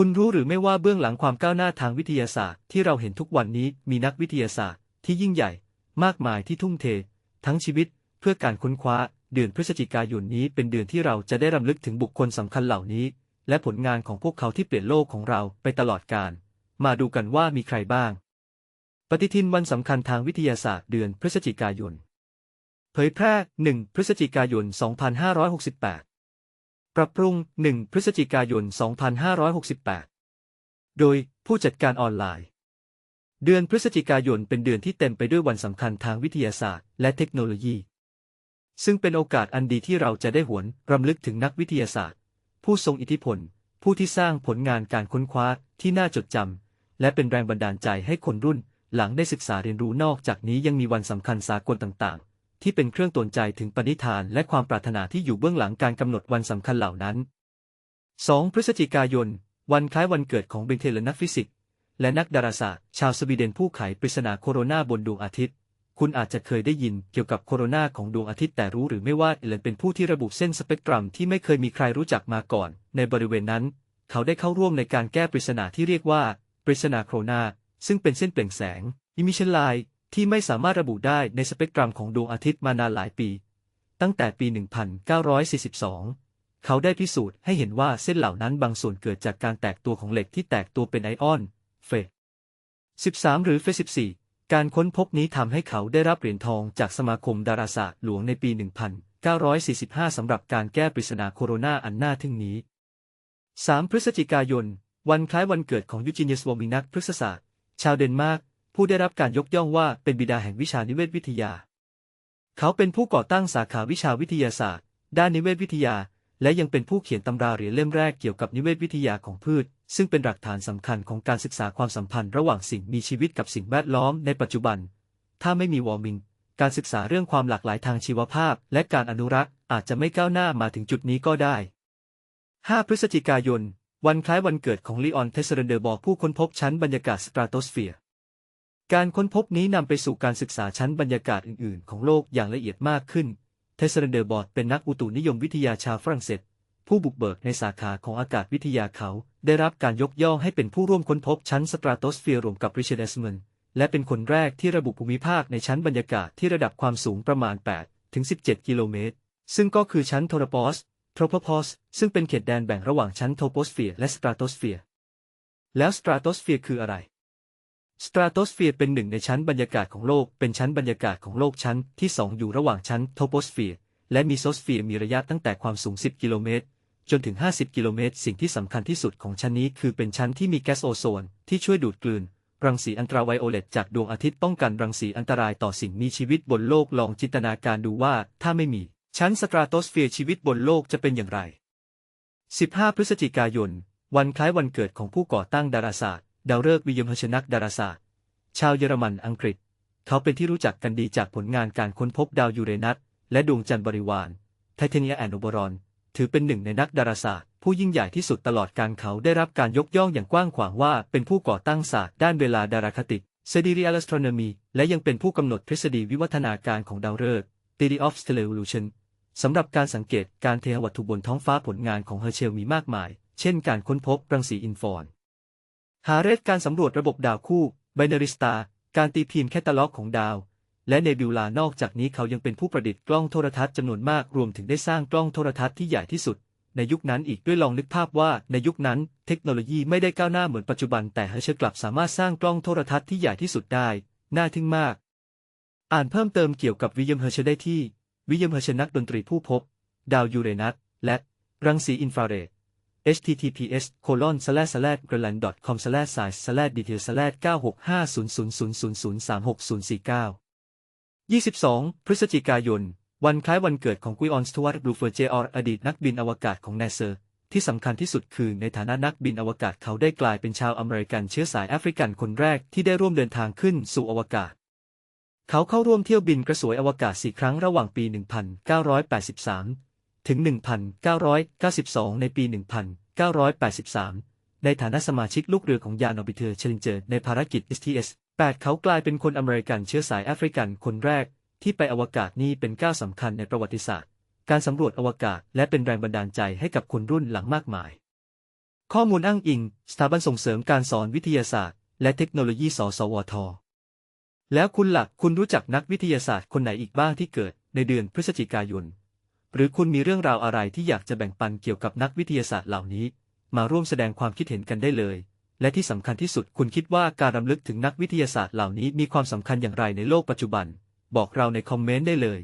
คุณรู้หรือไม่ว่าเบื้องหลังความก้าวหน้าทางวิทยาศาสตร์ที่เราเห็นทุกวันนี้มีนักวิทยาศาสตร์ที่ยิ่งใหญ่ มากมายที่ทุ่มเท ทั้งชีวิตเพื่อการค้นคว้า เดือนพฤศจิกายนนี้เป็นเดือนที่เราจะได้รำลึกถึงบุคคลสำคัญเหล่านี้ และผลงานของพวกเขาที่เปลี่ยนโลกของเราไปตลอดกาลมาดูกันว่ามีใครบ้าง ปฏิทินวันสำคัญทางวิทยาศาสตร์เดือนพฤศจิกายน เผยแพร่ 1 พฤศจิกายน 2568 ปรับปรุง 1 พฤศจิกายน 2568 โดยผู้จัดการออนไลน์ เดือนพฤศจิกายนเป็นเดือนที่เต็มไปด้วยวันสำคัญทางวิทยาศาสตร์ และเทคโนโลยี ซึ่งเป็นโอกาสอันดีที่เราจะได้หวนรำลึกถึงนักวิทยาศาสตร์ ผู้ทรงอิทธิพล ผู้ที่สร้างผลงานการค้นคว้าที่น่าจดจำและเป็นแรงบันดาลใจให้คนรุ่น หลังได้ศึกษาเรียนรู้นอกจากนี้ยังมีวันสำคัญสากลต่าง ที่เป็นเครื่องตนใจถึงปณิธานและความปรารถนาที่อยู่เบื้องหลังการกำหนดวันสำคัญเหล่านั้น 2 พฤศจิกายน วันคล้ายวันเกิดของเบนเทเลนักฟิสิกส์และนักดาราศาสตร์ ชาวสวีเดนผู้ไขปริศนาโคโรนาบนดวงอาทิตย์ คุณอาจจะเคยได้ยินเกี่ยวกับโคโรนาของดวงอาทิตย์แต่รู้หรือไม่ว่าเอเลนเป็นผู้ที่ระบุเส้นสเปกตรัมที่ไม่เคยมีใครรู้จักมาก่อน ในบริเวณนั้น เขาได้เข้าร่วมในการแก้ปริศนาที่เรียกว่า ปริศนาโครนา ซึ่งเป็นเส้นเปล่งแสงอิมิชไลน์ ที่ไม่สามารถระบุได้ในสเปกตรัมของดวงอาทิตย์มานานหลายปี ตั้งแต่ปี 1942 เขาได้พิสูจน์ให้เห็นว่าเส้นเหล่านั้นบางส่วนเกิดจากการแตกตัวของเหล็กที่แตกตัวเป็นไอออน เฟ13 หรือเฟ14 การค้นพบนี้ทำให้เขาได้รับเหรียญทองจากสมาคมดาราศาสตร์หลวงในปี 1945 สำหรับการแก้ปริศนาโคโรนาอันน่าทึ่งนี้ 3 พฤศจิกายน วันคล้ายวันเกิดของยูจิเนียสวอมินักพฤกษศาสตร์ ชาวเดนมาร์ก ผู้ได้รับการยกย่องว่าเป็นบิดาแห่งวิชานิเวศวิทยา เขาเป็นผู้ก่อตั้งสาขาวิชาวิทยาศาสตร์ ด้านนิเวศวิทยา และยังเป็นผู้เขียนตำราเหรียญเล่มแรกเกี่ยวกับนิเวศวิทยาของพืช ซึ่งเป็นหลักฐานสำคัญของการศึกษาความสัมพันธ์ระหว่างสิ่งมีชีวิตกับสิ่งแวดล้อมในปัจจุบัน ถ้าไม่มีวอร์มิงการศึกษาเรื่องความหลากหลายทางชีวภาพ และการอนุรักษ์อาจจะไม่ก้าวหน้ามาถึงจุดนี้ก็ได้ 5 พฤศจิกายน วันคล้ายวันเกิดของลีออน เทสเรนเดอร์บอกผู้ค้นพบชั้นบรรยากาศสตราโตสเฟียร์ การค้นพบนี้นำไปสู่การศึกษาชั้นบรรยากาศอื่น ๆ ของโลกอย่างละเอียดมากขึ้น เทสเรนเดอร์บอร์ดเป็นนักอุตุนิยมวิทยาชาวฝรั่งเศส ผู้บุกเบิกในสาขาของอากาศวิทยาเขา ได้รับการยกย่องให้เป็นผู้ร่วมค้นพบชั้นสตราโตสเฟียร์รวมกับริชาร์ดเอสเมนและเป็นคนแรกที่ระบุภูมิภาคในชั้นบรรยากาศที่ระดับความสูงประมาณ 8 ถึง 17 กิโลเมตร ซึ่งก็คือชั้นโทรปอสโทรโพพอสซึ่งเป็นเขตแดนแบ่งระหว่างชั้นโทโปสเฟียร์และสตราโตสเฟียร์แล้วสตราโตสเฟียร์คืออะไร สตราโตสเฟียร์เป็นหนึ่งในชั้นบรรยากาศของโลก เป็นชั้นบรรยากาศของโลกชั้นที่สองอยู่ระหว่างชั้นโทโปสเฟียร์และมีโซสเฟียร์มีระยะตั้งแต่ความสูง 10 กิโลเมตร จนถึง 50 กิโลเมตร สิ่งที่สำคัญที่สุดของชั้นนี้คือเป็นชั้นที่มีแก๊สโอโซน ที่ช่วยดูดกลืน รังสีอันตราไวโอเลตจากดวงอาทิตย์ป้องกันรังสีอันตรายต่อสิ่งมีชีวิตบนโลกลองจินตนาการดูว่า ถ้าไม่มี ชั้นสตราโตสเฟียร์ชีวิตบนโลกจะเป็นอย่างไร 15 พฤศจิกายน วันคล้ายวันเกิดของผู้ก่อตั้งดาราศาสตร์ ดาวฤกษ์วิลเยมเชนักดาราศาสตร์ ชาวเยอรมันอังกฤษ เขาเป็นที่รู้จักกันดีจากผลงานการค้นพบดาวยูเรนัสและดวงจันทร์บริวารไทเทเนียแอนโอบรอน ถือเป็นหนึ่งในนักดาราศาสตร์ ผู้ยิ่งใหญ่ที่สุดตลอดการเขาได้รับการยกย่องอย่างกว้างขวางว่าเป็นผู้ก่อตั้งศาสตร์ด้านเวลาดาราคติ Sidereal Astronomy และยังเป็นผู้กำหนดทฤษฎีวิวัฒนาการของดาวฤกษ์ Theory of Stellar Evolution สำหรับการสังเกตการเทวัตถุบนท้องฟ้าผลงานของเฮอร์เชลมีมากมาย เช่นการค้นพบรังสีอินฟอร์น หาเรดการสำรวจระบบดาวคู่ Binary Star การตีพิมพ์แคตตาล็อกของดาว และเนบิวลานอกจากนี้เขายังเป็นผู้ประดิษฐ์กล้องโทรทัศน์จำนวนมากรวมถึงได้สร้างกล้องโทรทัศน์ที่ใหญ่ที่สุด ในยุคนั้นอีกด้วยลองนึกภาพว่าในยุคนั้น เทคโนโลยีไม่ได้ก้าวหน้าเหมือนปัจจุบัน แต่เฮอร์เชกลับสามารถสร้างกล้องโทรทัศน์ที่ใหญ่ที่สุดได้ น่าทึ่งมาก อ่านเพิ่มเติมเกี่ยวกับวิเยมเฮอร์เชได้ที่ วิเยมเฮอร์เชนักดนตรีผู้พบ ดาวยูเรนัสและรังสีอินฟราเรด https colon slash slash greenland com slash size slash detail slash 9650000360049 22 พฤศจิกายน วันคล้ายวันเกิดของกุยออนสตูวัตบลูเฟอร์เจอร์อดีตนักบินอวกาศของเนเซอร์ที่สำคัญที่สุดคือในฐานะนักบินอวกาศเขาได้กลายเป็นชาวอเมริกันเชื้อสายแอฟริกันคนแรกที่ได้ร่วมเดินทางขึ้นสู่อวกาศ เขาเข้าร่วมเที่ยวบินกระสวยอวกาศสี่ครั้งระหว่างปี 1983 ถึง 1992 ในปี 1983 ในฐานะสมาชิกลูกเรือของยานอบิเทอร์เชลินเจอร์ในภารกิจ STS-8 เขากลายเป็นคนอเมริกันเชื้อสายแอฟริกันคนแรก ที่ไปอวกาศนี่เป็นก้าวสำคัญในประวัติศาสตร์ การสำรวจอวกาศและเป็นแรงบันดาลใจให้กับคนรุ่นหลังมากมาย ข้อมูลอ้างอิง สถาบันส่งเสริมการสอนวิทยาศาสตร์ และเทคโนโลยี สสวท แล้วคุณหลักคุณรู้จักนักวิทยาศาสตร์คนไหนอีกบ้างที่เกิดในเดือนพฤศจิกายน หรือคุณมีเรื่องราวอะไรที่อยากจะแบ่งปันเกี่ยวกับนักวิทยาศาสตร์เหล่านี้ มาร่วมแสดงความคิดเห็นกันได้เลย และที่สำคัญที่สุดคุณคิดว่าการรำลึกถึงนักวิทยาศาสตร์เหล่านี้มีความสำคัญอย่างไรในโลกปัจจุบัน บอกเราในคอมเมนต์ได้เลย